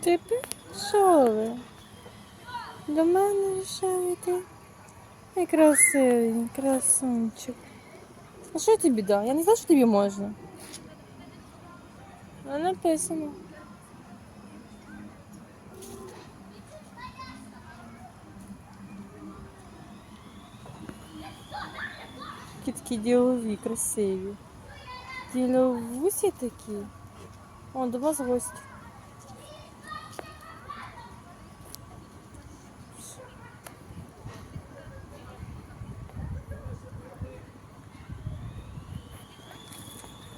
Ти що ви? До мене рішаєте? Ай, красивий, красунчик. А що тобі да? Я не знаю, що тобі можна. А написано. Такі такі ділові, красиві. Діловусі такі. О, до вас гості.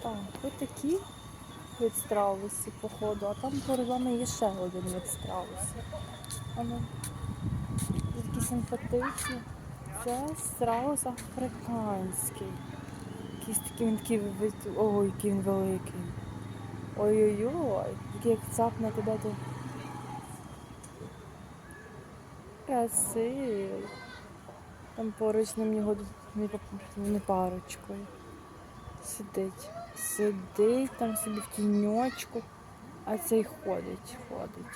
Так, ви такі від страусі, походу, а там перед вами є ще один від страусі. Вони такі симпатичні. Це страус африканський. Якийсь такий він такий Ой, який він великий. Ой-ой-ой, який як цапне то. Красивий. Там поруч ним його не парочкою. Сидить. Сидить там собі в тіньочку, а цей ходить, ходить.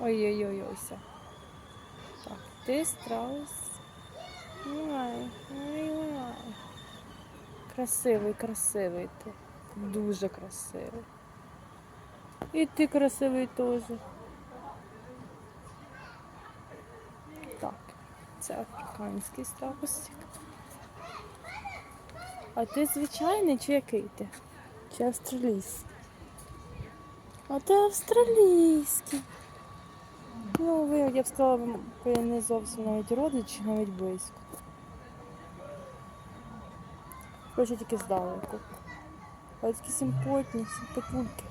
Ой-ой-ой, ось. Так, ти страус. Ой, ой, ой. Красивий, красивий ти. Дуже красивий. І ти красивий теж. Це африканський страусик. А ти звичайний чи який ти? Чи австралійський? А ти австралійський. Ну, ви, я б сказала, ви не зовсім навіть родичі, навіть близько. Хочу тільки здалеку. Але такі симпотні, симпатульки.